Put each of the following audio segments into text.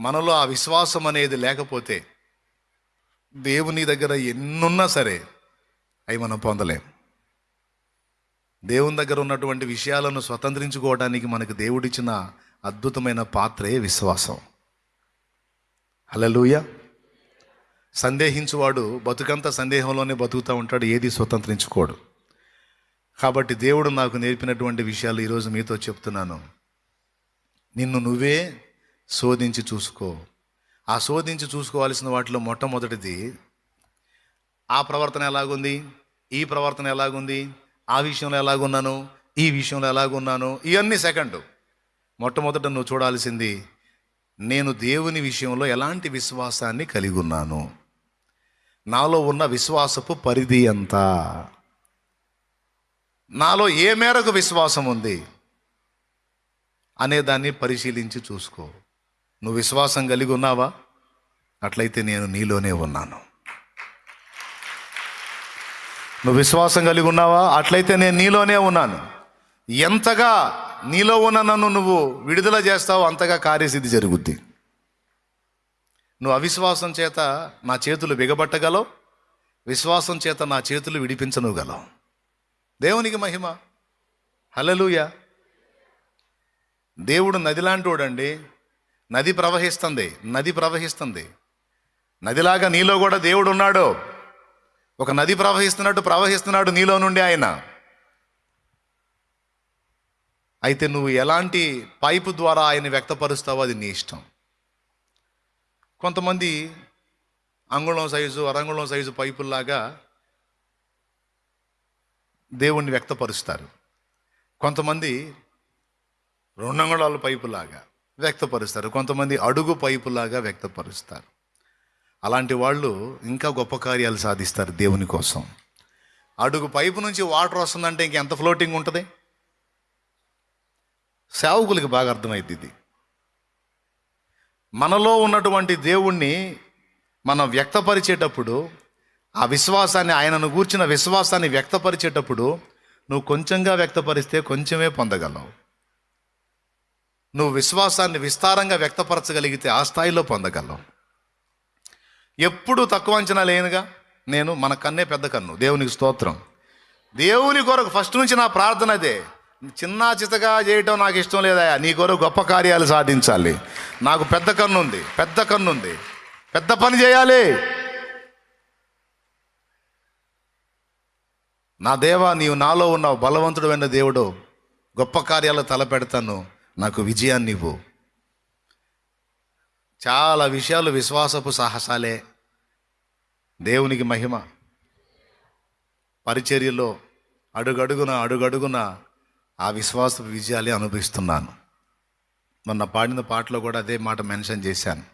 మనలో ఆ విశ్వాసం అనేది లేకపోతే దేవుని దగ్గర ఎన్నున్నా సరే అవి మనం పొందలేం. దేవుని దగ్గర ఉన్నటువంటి విషయాలను స్వతంత్రించుకోవడానికి మనకు దేవుడిచ్చిన అద్భుతమైన పాత్రే విశ్వాసం. హలలుయ సందేహించువాడు బతుకంతా సందేహంలోనే బతుకుతూ ఉంటాడు ఏది స్వతంత్రించుకోడు. కాబట్టి దేవుడు నాకు నేర్పినటువంటి విషయాలు ఈరోజు మీతో చెప్తున్నాను. నిన్ను నువ్వే శోధించి చూసుకో. ఆ శోధించి చూసుకోవాల్సిన వాటిలో మొట్టమొదటిది ఆ ప్రవర్తన ఎలాగుంది? ఈ ప్రవర్తన ఎలాగుంది? ఆ విషయంలో ఎలాగున్నాను? ఈ విషయంలో ఎలాగున్నాను? ఇవన్నీ సెకండ్. మొట్టమొదట నువ్వు చూడాల్సింది నేను దేవుని విషయంలో ఎలాంటి విశ్వాసాన్ని కలిగి ఉన్నాను నాలో ఉన్న విశ్వాసపు పరిధి ఎంత? నాలో ఏ మేరకు విశ్వాసం ఉంది? అనేదాన్ని పరిశీలించి చూసుకో. నువ్వు విశ్వాసం కలిగి ఉన్నావా? అట్లయితే నేను నీలోనే ఉన్నాను. నువ్వు విశ్వాసం కలిగి ఉన్నావా? అట్లయితే నేను నీలోనే ఉన్నాను. ఎంతగా నీలో ఉన్న నన్ను నువ్వు విడుదల చేస్తావో అంతగా కార్యసిద్ధి జరుగుద్ది. నువ్వు అవిశ్వాసం చేత నా చేతులు బిగబట్టగలవు. విశ్వాసం చేత నా చేతులు విడిపించనుగలవు. దేవునికి మహిమ. హలలుయ దేవుడు నది లాంటివాడండి నది ప్రవహిస్తుంది నది ప్రవహిస్తుంది. నదిలాగా నీలో కూడా దేవుడు ఉన్నాడు. ఒక నది ప్రవహిస్తున్నట్టు ప్రవహిస్తున్నాడు నీలో నుండి ఆయన. అయితే నువ్వు ఎలాంటి పైపు ద్వారా ఆయన వ్యక్తపరుస్తావో అది నీ ఇష్టం. కొంతమంది అంగుళం సైజు అరంగుళం సైజు పైపుల్లాగా దేవుణ్ణి వ్యక్తపరుస్తారు. కొంతమంది రెండంగుళాల పైపులాగా వ్యక్తపరుస్తారు. కొంతమంది అడుగు పైపులాగా వ్యక్తపరుస్తారు. అలాంటి వాళ్ళు ఇంకా గొప్ప కార్యాలు సాధిస్తారు దేవుని కోసం. అడుగు పైపు నుంచి వాటర్ వస్తుందంటే ఇంకెంత ఫ్లోటింగ్ ఉంటుంది? సేవకులకి బాగా అర్థమైంది ఇది. మనలో ఉన్నటువంటి దేవుణ్ణి మనం వ్యక్తపరిచేటప్పుడు ఆ విశ్వాసాన్ని ఆయనను గూర్చిన విశ్వాసాన్ని వ్యక్తపరిచేటప్పుడు నువ్వు కొంచెంగా వ్యక్తపరిస్తే కొంచెమే పొందగలవు. నువ్వు విశ్వాసాన్ని విస్తారంగా వ్యక్తపరచగలిగితే ఆ స్థాయిలో పొందగలవు. ఎప్పుడు తక్కువ అంచనా లేనుగా నేను మన కన్నే పెద్ద కన్ను దేవునికి స్తోత్రం. దేవుని కొరకు ఫస్ట్ నుంచి నా ప్రార్థన అదే. చిన్న చితగా చేయటం నాకు ఇష్టం లేదయా నీ కొరకు గొప్ప కార్యాలు సాధించాలి. నాకు పెద్ద కన్ను ఉంది పెద్ద కన్ను ఉంది. పెద్ద పని చేయాలి. నా దేవా నీవు నాలో ఉన్న బలవంతుడు వెన్న దేవుడు. గొప్ప కార్యాలు తలపెడతాను. నాకు విజయాన్ని ఇవ్వు. చాలా విషయాలు విశ్వాసపు సాహసాలే. దేవునికి మహిమ. పరిచర్యలో అడుగడుగున అడుగడుగున ఆ విశ్వాసపు విజయాలే అనుభవిస్తున్నాను. మొన్న పాడిన పాటలో కూడా అదే మాట మెన్షన్ చేశాను.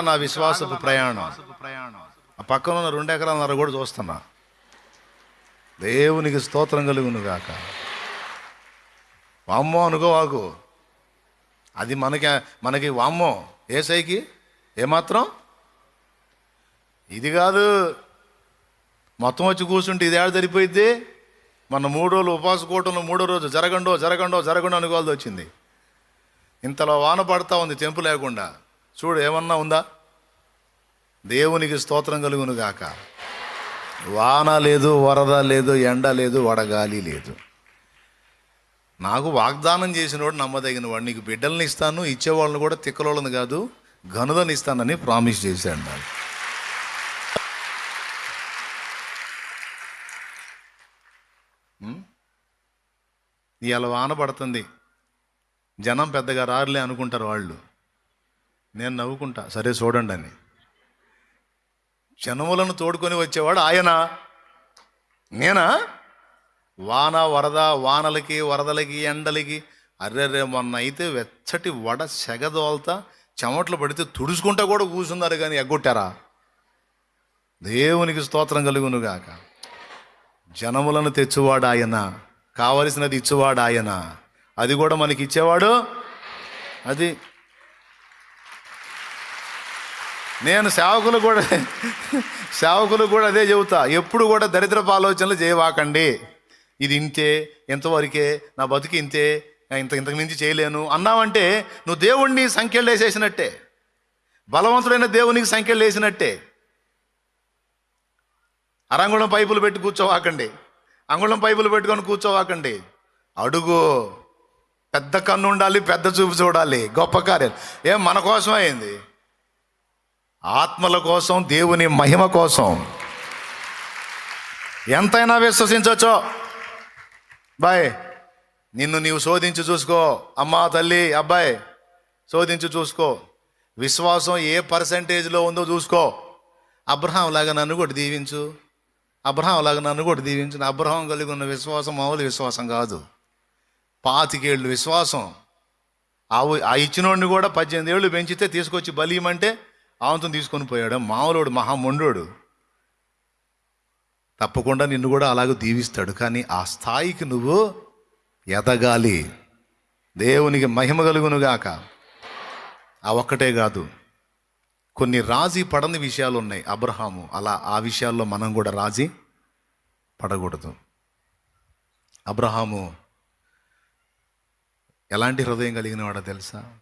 ఇంకా నా విశ్వాసపు ప్రయాణం. ఆ పక్కన ఉన్న రెండు ఎకరాలన్నర కూడా చూస్తున్నా. దేవునికి స్తోత్రం కలుగును గాక వామ్మో అనుకోవాకు అది మనకి మనకి వామ్మో. ఏసైకి? ఏమాత్రం? ఇది కాదు. మొత్తం వచ్చి కూర్చుంటే ఇది ఏడు సరిపోయిద్ది మన మూడు రోజులు ఉపవాస కూటంలో మూడో రోజు జరగండో జరగండో జరగండో అనుకోవాల్సి వచ్చింది. ఇంతలో వాన పడతా ఉంది తెంపు లేకుండా. చూడు ఏమన్నా ఉందా? దేవునికి స్తోత్రం కలుగును గాక. వాన లేదు వరద లేదు ఎండ లేదు వడగాలి లేదు. నాకు వాగ్దానం చేసినవాడు నమ్మదగిన వాడు. నీకు బిడ్డల్ని ఇస్తాను ఇచ్చేవాళ్ళని కూడా తిక్కలోళ్ళని కాదు గనుదని ఇస్తానని ప్రామిస్ చేశాడు నాకు. ఇవాళ వాన పడుతుంది. జనం పెద్దగా రారులే అనుకుంటారు వాళ్ళు. నేను నవ్వుకుంటా సరే చూడండి అని. జనములను తోడుకొని వచ్చేవాడు ఆయన? నేనా? వాన వరద వానలకి వరదలకి ఎండలకి అర్రెర్రే మొన్న అయితే వెచ్చటి వడ సెగదోల్తా చెమట్లు పడితే తుడుచుకుంటా కూడా కూర్చున్నారు కానీ ఎగ్గొట్టారా? దేవునికి స్తోత్రం కలుగునుగాక. జనములను తెచ్చువాడు ఆయన? కావలసినది ఇచ్చేవాడు ఆయన? అది కూడా మనకి ఇచ్చేవాడు? అది నేను సేవకులు కూడా సేవకులు కూడా అదే చెబుతా. ఎప్పుడు కూడా దరిద్రపు ఆలోచనలు చేయవాకండి. ఇది ఇంతే ఇంతవరకే నా బతుకు ఇంతే ఇంత ఇంతకు మించి చేయలేను అన్నావంటే నువ్వు దేవుణ్ణి సంఖ్యలు వేసేసినట్టే. బలవంతుడైన దేవునికి సంఖ్యలు వేసినట్టే. అరంగుళం పైపులు పెట్టి కూర్చోవాకండి. అంగుళం పైపులు పెట్టుకొని కూర్చోవాకండి. అడుగు. పెద్ద కన్ను ఉండాలి పెద్ద చూపు చూడాలి. గొప్ప కార్యాలు. ఏం మన కోసం అయింది? ఆత్మల కోసం దేవుని మహిమ కోసం. ఎంతైనా విశ్వసించవచ్చో బాయ్ నిన్ను నీవు శోధించి చూసుకో. అమ్మా తల్లి అబ్బాయి శోధించి చూసుకో. విశ్వాసం ఏ పర్సంటేజ్లో ఉందో చూసుకో. అబ్రహాం లాగా నన్ను కూడా దీవించు. అబ్రహాం లాగా నన్ను కూడా దీవించు. అబ్రహాం కలిగి ఉన్న విశ్వాసం మామూలు విశ్వాసం కాదు. పాతికేళ్ళు విశ్వాసం. ఆ ఆ ఇచ్చినోడిని కూడా పద్దెనిమిది ఏళ్ళు పెంచితే తీసుకొచ్చి బలియమంటే ఆమెతో తీసుకొని పోయాడు. మామూలుడు మహామొండోడు. తప్పకుండా నిన్ను కూడా అలాగ దీవిస్తాడు. కానీ ఆ స్థాయికి నువ్వు ఎదగాలి. దేవునికి మహిమ కలుగునుగాక. ఆ ఒక్కటే కాదు. కొన్ని రాజీ పడని విషయాలు ఉన్నాయి అబ్రహాము. అలా ఆ విషయాల్లో మనం కూడా రాజీ పడకూడదు. అబ్రహాము ఎలాంటి హృదయం కలిగిన వాడో తెలుసా?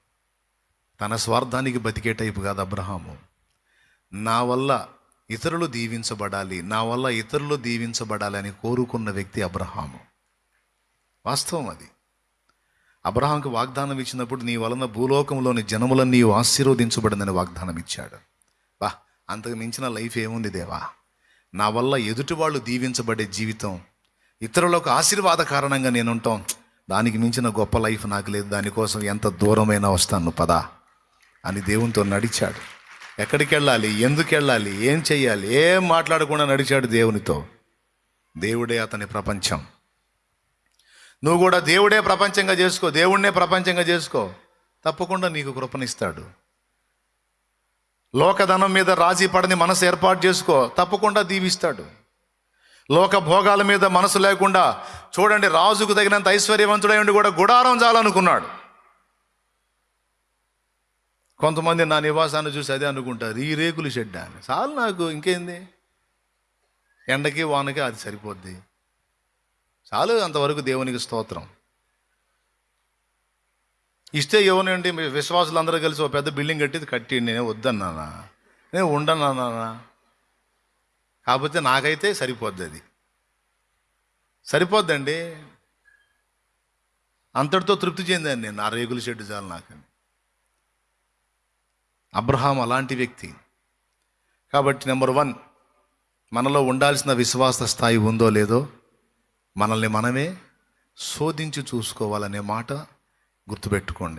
తన స్వార్థానికి బతికే టైపు కాదు అబ్రహాము. నా వల్ల ఇతరులు దీవించబడాలి నా వల్ల ఇతరులు దీవించబడాలి అని కోరుకున్న వ్యక్తి అబ్రహాము. వాస్తవం అది. అబ్రహాంకు వాగ్దానం ఇచ్చినప్పుడు నీ వలన భూలోకంలోని జనములన్నీ ఆశీర్వదించబడిందని వాగ్దానం ఇచ్చాడు. బా అంతకు మించిన లైఫ్ ఏముంది దేవా? నా వల్ల ఎదుటి వాళ్ళు దీవించబడే జీవితం ఇతరులకు ఆశీర్వాద కారణంగా నేనుంటాం దానికి మించిన గొప్ప లైఫ్ నాకు లేదు. దానికోసం ఎంత దూరమైనా వస్తాను. పదా. అని దేవునితో నడిచాడు. ఎక్కడికి వెళ్ళాలి ఎందుకు వెళ్ళాలి ఏం చేయాలి ఏం మాట్లాడకుండా నడిచాడు దేవునితో. దేవుడే అతని ప్రపంచం. నువ్వు కూడా దేవుడే ప్రపంచంగా చేసుకో. దేవుణ్ణే ప్రపంచంగా చేసుకో. తప్పకుండా నీకు కృపనిస్తాడు. లోకధనం మీద రాజీ పడని మనసు ఏర్పాటు చేసుకో. తప్పకుండా దీవిస్తాడు. లోక భోగాల మీద మనసు లేకుండా చూడండి రాజుకు తగినంత ఐశ్వర్యవంతుడై ఉండి కూడా గుడారం చాలనుకున్నాడు కొంతమంది నా నివాసాన్ని చూసి అదే అనుకుంటారు. ఈ రేకులు షెడ్ అని చాలు నాకు ఇంకేంది? ఎండకి వానకి అది సరిపోద్ది. చాలు అంతవరకు దేవునికి స్తోత్రం. ఇస్తే ఎవనండి మీ విశ్వాసులందరూ కలిసి ఒక పెద్ద బిల్డింగ్ కట్టి కట్టి నేను వద్దన్నానా నేను ఉండన్నానా కాకపోతే నాకైతే సరిపోద్ది అది. సరిపోద్దండి. అంతటితో తృప్తి చెందాను నేను. ఆ రేగుల షెడ్ చాలు నాకని. అబ్రహాం అలాంటి వ్యక్తి. కాబట్టి నెంబర్ వన్ మనలో ఉండాల్సిన విశ్వాస స్థాయి ఉందో లేదో మనల్ని మనమే శోధించి చూసుకోవాలనే మాట గుర్తుపెట్టుకోండి.